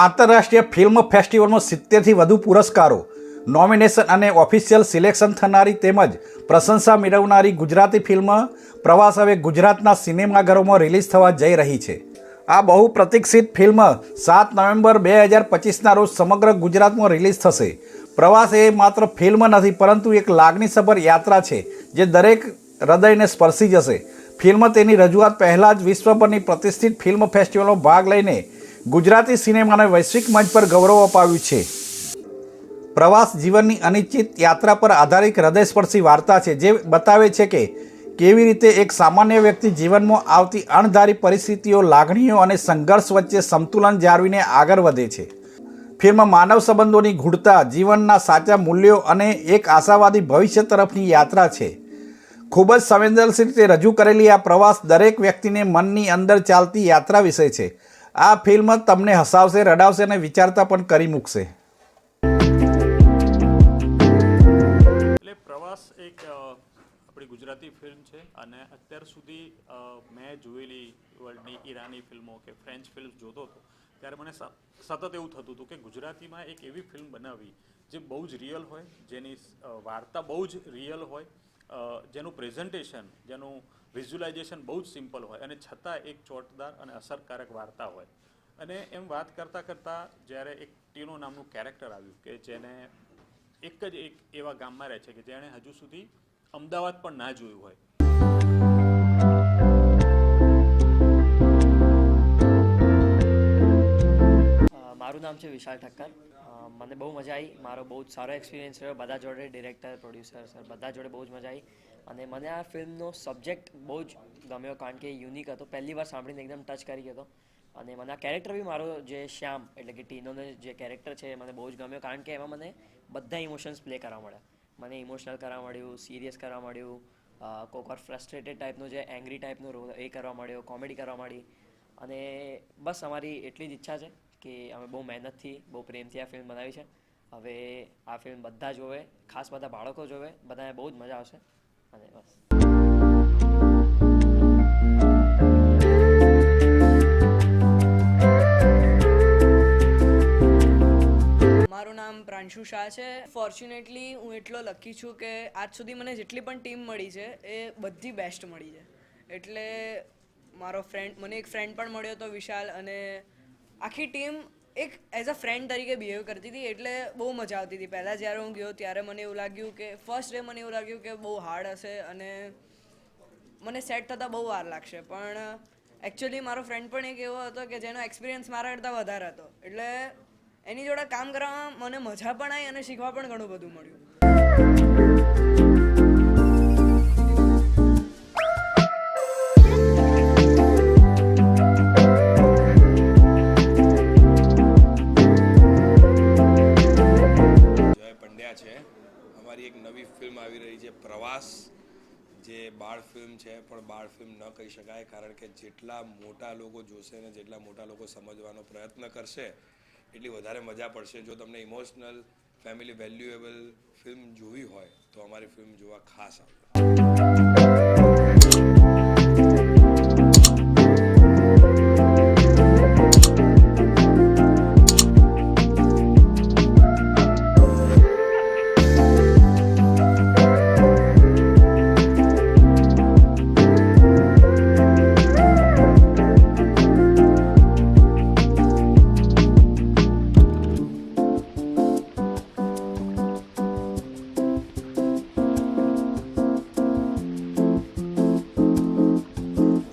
આંતરરાષ્ટ્રીય ફિલ્મ ફેસ્ટિવલમાં સિત્તેરથી વધુ પુરસ્કારો, નોમિનેશન અને ઓફિશિયલ સિલેક્શન થનારી તેમજ પ્રશંસા મેળવનારી ગુજરાતી ફિલ્મ પ્રવાસ હવે ગુજરાતના સિનેમાઘરોમાં રિલીઝ થવા જઈ રહી છે. આ બહુ પ્રતિક્ષિત ફિલ્મ સાત નવેમ્બર બે હજાર પચીસના રોજ સમગ્ર ગુજરાતમાં રિલીઝ થશે. પ્રવાસ એ માત્ર ફિલ્મ નથી, પરંતુ એક લાગણીસભર યાત્રા છે જે દરેક હૃદયને સ્પર્શી જશે. ફિલ્મ તેની રજૂઆત પહેલાં જ વિશ્વભરની પ્રતિષ્ઠિત ફિલ્મ ફેસ્ટિવલમાં ભાગ લઈને ગુજરાતી સિનેમાને વૈશ્વિક મંચ પર ગૌરવ અપાવ્યું છે. પ્રવાસ જીવનની અનિશ્ચિત યાત્રા પર આધારિત હૃદયસ્પર્શી વાર્તા છે, જે બતાવે છે કે કેવી રીતે એક સામાન્ય વ્યક્તિ જીવનમાં આવતી અણધારી પરિસ્થિતિઓ, લાગણીઓ અને સંઘર્ષ વચ્ચે સંતુલન જાળવીને આગળ વધે છે. ફિલ્મ માનવ સંબંધોની ગૂઢતા જીવનના સાચા મૂલ્યો અને એક આશાવાદી ભવિષ્ય તરફની યાત્રા છે. ખૂબ જ સંવેદનશીલ રીતે રજૂ કરેલી આ પ્રવાસ દરેક વ્યક્તિને મનની અંદર ચાલતી યાત્રા વિશે છે. આ ફિલ્મ તમને હસાવશે, રડાવશે અને વિચારતા પણ કરી મૂકશે. એટલે પ્રવાસ એક આપણી ગુજરાતી ફિલ્મ છે અને અત્યાર સુધી મેં જોયેલી વર્લ્ડની ઈરાની ફિલ્મો કે ફ્રેન્ચ ફિલ્મ જોતો હતો, ત્યારે મને સતત એવું થતું હતું કે ગુજરાતીમાં એક એવી ફિલ્મ બનાવી જે બહુ જ રિયલ હોય, જેની વાર્તા બહુ જ રિયલ હોય જેનું પ્રેઝન્ટેશન જેનું વિઝ્યુલાઇઝેશન બહુ જ સિમ્પલ હોય અને છતાં એક ચોટદાર અને અસરકારક વાર્તા હોય. અને એમ વાત કરતાં કરતાં જ્યારે એક ટીનો નામનું કેરેક્ટર આવ્યું કે જેને એક જ એક એવા ગામમાં રહે છે કે જેણે હજુ સુધી અમદાવાદ પણ ના જોયું હોય. મારું નામ છે વિશાલ ઠક્કર. મને બહુ મજા આવી મારો બહુ જ સારો એક્સપિરિયન્સ રહ્યો. બધા જોડે ડિરેક્ટર પ્રોડ્યુસર સર બધા જોડે બહુ જ મજા આવી અને મને આ ફિલ્મનો સબ્જેક્ટ બહુ જ ગમ્યો કારણ કે યુનિક હતો. પહેલી વાર સાંભળીને એકદમ ટચ કરી ગયો અને મને આ કેરેક્ટર બી મારો જે શ્યામ એટલે કે ટીનોનો જે કેરેક્ટર છે મને બહુ જ ગમ્યો કારણ કે એમાં મને બધા ઇમોશન્સ પ્લે કરવા મળ્યા. મને ઇમોશનલ કરવા મળ્યું સિરિયસ કરવા મળ્યું કોક વાર ફ્રસ્ટ્રેટેડ ટાઈપનો જે એંગ્રી ટાઈપનો રોલ એ કરવા મળ્યો કોમેડી કરવા મળી. અને બસ અમારી એટલી જ ઈચ્છા છે કે અમે બહુ મહેનતથી, બહુ પ્રેમથી આ ફિલ્મ બનાવી છે. હવે આ ફિલ્મ બધા જોવે, ખાસ બધા બાળકો જોવે, બધાને બહુ જ મજા આવશે. મારું નામ પ્રાંશુ શાહ છે. ફોર્ચ્યુનેટલી હું એટલો લકી છું કે આજ સુધી મને જેટલી પણ ટીમ મળી છે, એ બધી બેસ્ટ મળી છે. એટલે મારો ફ્રેન્ડ મને એક ફ્રેન્ડ પણ મળ્યો હતો વિશાલ અને આખી ટીમ એક એઝ અ ફ્રેન્ડ તરીકે બિહેવ કરતી હતી, એટલે બહુ મજા આવતી હતી. પહેલાં જ્યારે હું ગયો, ત્યારે મને એવું લાગ્યું કે ફર્સ્ટ ડે મને એવું લાગ્યું કે બહુ હાર્ડ હશે અને મને સેટ થતાં બહુ વાર લાગશે. પણ એકચ્યુઅલી મારો ફ્રેન્ડ પણ એક એવો હતો કે જેનો એક્સપિરિયન્સ મારા કરતાં વધારે હતો. એટલે એની જોડે કામ કરવામાં મને મજા પણ આવી અને શીખવા પણ ઘણું બધું મળ્યું. જય છે. અમારી એક નવી ફિલ્મ આવી રહી છે, પ્રવાસ. જે બાળ ફિલ્મ છે, પણ બાળ ફિલ્મ ન કહી શકાય, કારણ કે જેટલા મોટા લોકો જોશે ને જેટલા મોટા લોકો સમજવાનો પ્રયત્ન કરશે, એટલી વધારે મજા પડશે. જો તમને ઇમોશનલ ફેમિલી વેલ્યુએબલ ફિલ્મ જોવી હોય, તો અમારી ફિલ્મ જોવા ખાસ આવજો.